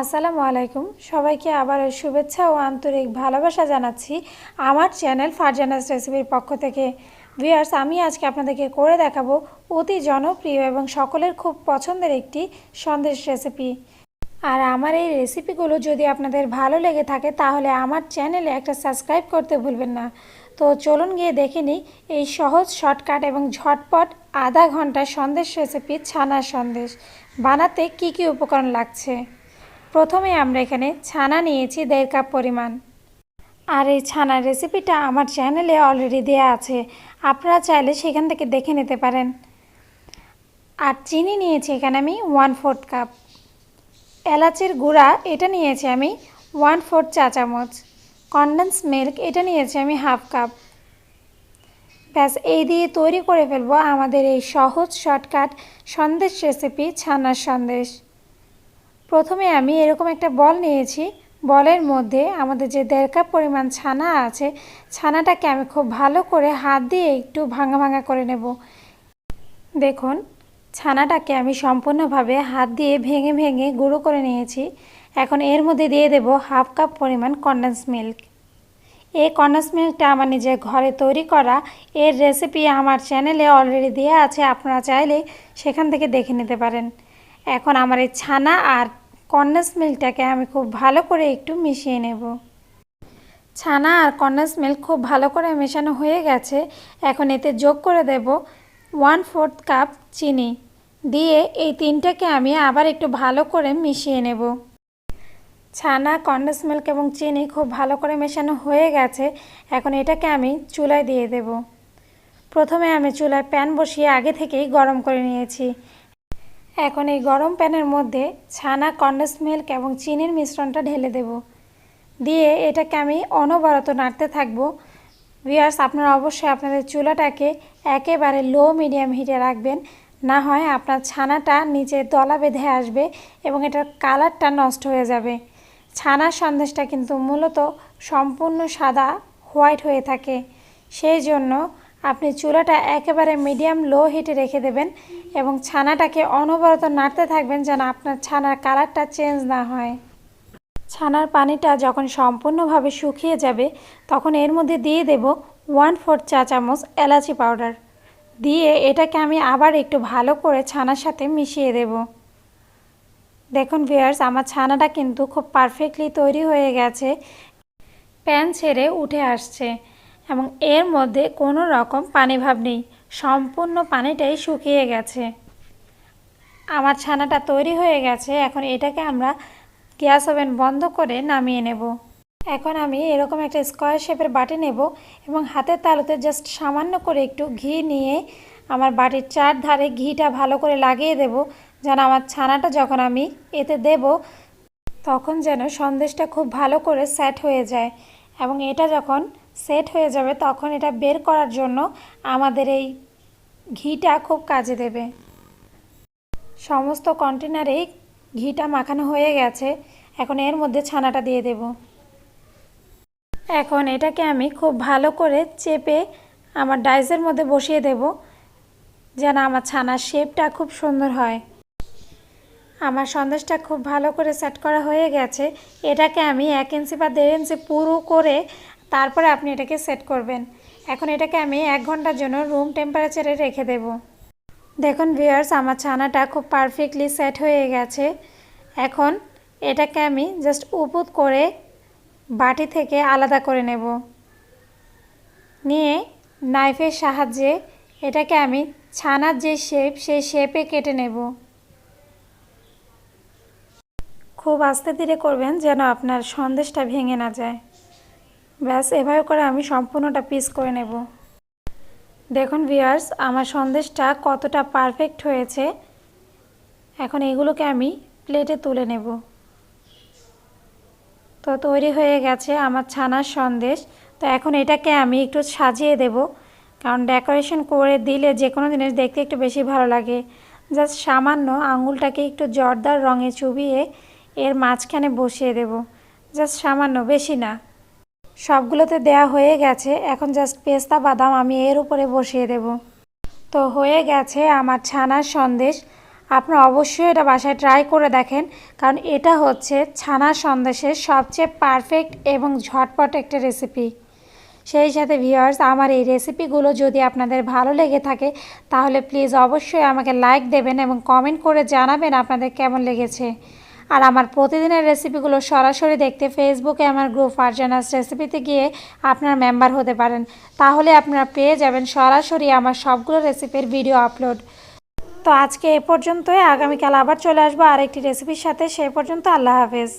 আসসালামু আলাইকুম। সবাইকে আবার শুভেচ্ছা ও আন্তরিক ভালোবাসা জানাচ্ছি আমার চ্যানেল ফারজানাস রেসিপির পক্ষ থেকে। ভিউয়ার্স, আমি আজকে আপনাদেরকে করে দেখাবো অতি জনপ্রিয় এবং সকলের খুব পছন্দের একটি সন্দেশ রেসিপি। আর আমার এই রেসিপিগুলো যদি আপনাদের ভালো লেগে থাকে, তাহলে আমার চ্যানেলে একটা সাবস্ক্রাইব করতে ভুলবেন না। তো চলুন গিয়ে দেখে নিই এই সহজ শর্টকাট এবং ঝটপট আধা ঘণ্টা সন্দেশ রেসিপি ছানার সন্দেশ। বানাতে কি কি উপকরণ লাগছে? প্রথমে আমরা এখানে ছানা নিয়েছি দেড় কাপ পরিমাণ। আর এই ছানার রেসিপিটা আমার চ্যানেলে অলরেডি দেওয়া আছে। আপনারা চাইলে সেখান থেকে দেখে নিতে পারেন। আর চিনি নিয়েছি এখানে আমি ওয়ান ফোর্থ কাপ এলাচের গুঁড়া, এটা নিয়েছি আমি ওয়ান ফোর্থ চা চামচ। কনডেন্স মিল্ক এটা নিয়েছি আমি হাফ কাপ ব্যাস, এই দিয়ে তৈরি করে ফেলব আমাদের এই সহজ শর্টকাট সন্দেশ রেসিপি ছানার সন্দেশ। প্রথমে আমি এরকম একটা বল নিয়েছি। বলের মধ্যে আমাদের যে দেড় কাপ পরিমাণ ছানা আছে, ছানাটাকে আমি খুব ভালো করে হাত দিয়ে একটু ভাঙা ভাঙা করে নেব। দেখুন, ছানাটাকে আমি সম্পূর্ণভাবে হাত দিয়ে ভেঙে ভেঙে গুঁড়ো করে নিয়েছি। এখন এর মধ্যে দিয়ে দেব হাফ কাপ পরিমাণ কন্ডেন্স মিল্ক। এই কন্ডেন্স মিল্কটা আমার নিজের ঘরে তৈরি করা এর রেসিপি আমার চ্যানেলে অলরেডি দেওয়া আছে, আপনারা চাইলে সেখান থেকে দেখে নিতে পারেন। এখন আমার এই ছানা আর কন্ডেন্স মিল্কটাকে আমি খুব ভালো করে একটু মিশিয়ে নেব। ছানা আর কন্ডেন্স মিল্ক খুব ভালো করে মেশানো হয়ে গেছে। এখন এতে যোগ করে দেব ওয়ান ফোর্থ কাপ চিনি। দিয়ে এই তিনটাকে আমি আবার একটু ভালো করে মিশিয়ে নেব। ছানা কন্ডেন্স মিল্ক এবং চিনি খুব ভালো করে মেশানো হয়ে গেছে। এখন এটাকে আমি চুলায় দিয়ে দেব। প্রথমে আমি চুলায় প্যান বসিয়ে আগে থেকেই গরম করে নিয়েছি। এখন এই গরম প্যানের মধ্যে ছানা কন্ডেন্স মিল্ক এবং চিনির মিশ্রণটা ঢেলে দেব। দিয়ে এটাকে আমি অনবরত নাড়তে থাকব। ভিয়ার্স আপনারা অবশ্যই আপনাদের চুলাটাকে একেবারে লো মিডিয়াম হিটে রাখবেন। না হয় আপনার ছানাটা নিচে দলা বেঁধে আসবে এবং এটার কালারটা নষ্ট হয়ে যাবে। ছানার সন্দেশটা কিন্তু মূলত সম্পূর্ণ সাদা, হোয়াইট হয়ে থাকে। সেই জন্য আপনি চুলাটা একেবারে মিডিয়াম লো হিটে রেখে দেবেন। এবং ছানাটাকে অনবরত নাড়তে থাকবেন যেন আপনার ছানার কালারটা চেঞ্জ না হয়। ছানার পানিটা যখন সম্পূর্ণভাবে শুকিয়ে যাবে, তখন এর মধ্যে দিয়ে দেব ওয়ান ফোর্থ চা চামচ এলাচি পাউডার। দিয়ে এটাকে আমি আবার একটু ভালো করে ছানার সাথে মিশিয়ে দেব। দেখুন ভিয়ার্স আমার ছানাটা কিন্তু খুব পারফেক্টলি তৈরি হয়ে গেছে। প্যান ছেড়ে উঠে আসছে এবং এর মধ্যে কোনো রকম পানি ভাব নেই। সম্পূর্ণ পানিটাই শুকিয়ে গেছে। আমার ছানাটা তৈরি হয়ে গেছে, এখন এটাকে আমরা গ্যাস ওভেন বন্ধ করে নামিয়ে নেব। এখন আমি এরকম একটা স্কোয়ার শেপের বাটি নেব এবং হাতের তালুতে জাস্ট সামান্য করে একটু ঘি নিয়ে আমার বাটির চার ধারে ঘিটা ভালো করে লাগিয়ে দেব, যেন আমার ছানাটা যখন আমি এতে দেব, তখন যেন সন্দেশটা খুব ভালো করে সেট হয়ে যায় এবং এটা যখন সেট হয়ে যাবে, তখন এটা বের করার জন্য আমাদের এই ঘিটা খুব কাজে দেবে। সমস্ত কন্টেনারেই ঘিটা মাখানো হয়ে গেছে। এখন এর মধ্যে ছানাটা দিয়ে দেব। এখন এটাকে আমি খুব ভালো করে চেপে আমার ডাইসের মধ্যে বসিয়ে দেব, যেন আমার ছানার শেপটা খুব সুন্দর হয়। আমার সন্দেশটা খুব ভালো করে সেট করা হয়ে গেছে। এটাকে আমি এক ইঞ্চি বা দেড় ইঞ্চি পুরো করে তারপরে আপনি এটাকে সেট করবেন। এখন এটাকে আমি এক ঘণ্টার জন্য রুম টেম্পারেচারে রেখে দেব। দেখুন ভিয়ার্স আমার ছানাটা খুব পারফেক্টলি সেট হয়ে গেছে। এখন এটাকে আমি জাস্ট উপুত করে বাটি থেকে আলাদা করে নেব। নিয়ে নাইফের সাহায্যে এটাকে আমি ছানার যে শেপ সেই শেপে কেটে নেব। খুব আস্তে ধীরে করবেন যেন আপনার সন্দেশটা ভেঙে না যায়। ব্যাস, এভাবে করে আমি সম্পূর্ণটা পিস করে নেব। দেখুন ভিয়ার্স আমার সন্দেশটা কতটা পারফেক্ট হয়েছে। এখন এগুলোকে আমি প্লেটে তুলে নেব। তো তৈরি হয়ে গেছে আমার ছানার সন্দেশ। তো এখন এটাকে আমি একটু সাজিয়ে দেব। কারণ ডেকোরেশন করে দিলে যে কোনো জিনিস দেখতে একটু বেশি ভালো লাগে। জাস্ট সামান্য আঙুলটাকে একটু জর্দার রঙে চুবিয়ে এর মাঝখানে বসিয়ে দেব। জাস্ট সামান্য, বেশি না। সবগুলোতে দেয়া হয়ে গেছে। এখন জাস্ট পেস্তা, বাদাম আমি এর উপরে বসিয়ে দেব। তো হয়ে গেছে আমার ছানার সন্দেশ। আপনারা অবশ্যই এটা বাসায় ট্রাই করে দেখেন, কারণ এটা হচ্ছে ছানা সন্দেশের সবচেয়ে পারফেক্ট এবং ঝটপট একটা রেসিপি সেই সাথে ভিউয়ার্স আমার এই রেসিপিগুলো যদি আপনাদের ভালো লেগে থাকে, তাহলে প্লিজ অবশ্যই আমাকে লাইক দেবেন এবং কমেন্ট করে জানাবেন আপনাদের কেমন লেগেছে। আর আমার প্রতিদিনের রেসিপিগুলো সরাসরি দেখতে ফেসবুকে আমার গ্রুপ ফারজানাস রেসিপিতে গিয়ে আপনার মেম্বার হতে পারেন। তাহলে আপনারা পেয়ে যাবেন সরাসরি আমার সবগুলো রেসিপির ভিডিও আপলোড তো আজকে এ পর্যন্তই। আগামীকাল আবার চলে আসব আরেকটি রেসিপির সাথে। সে পর্যন্ত আল্লাহ হাফেজ।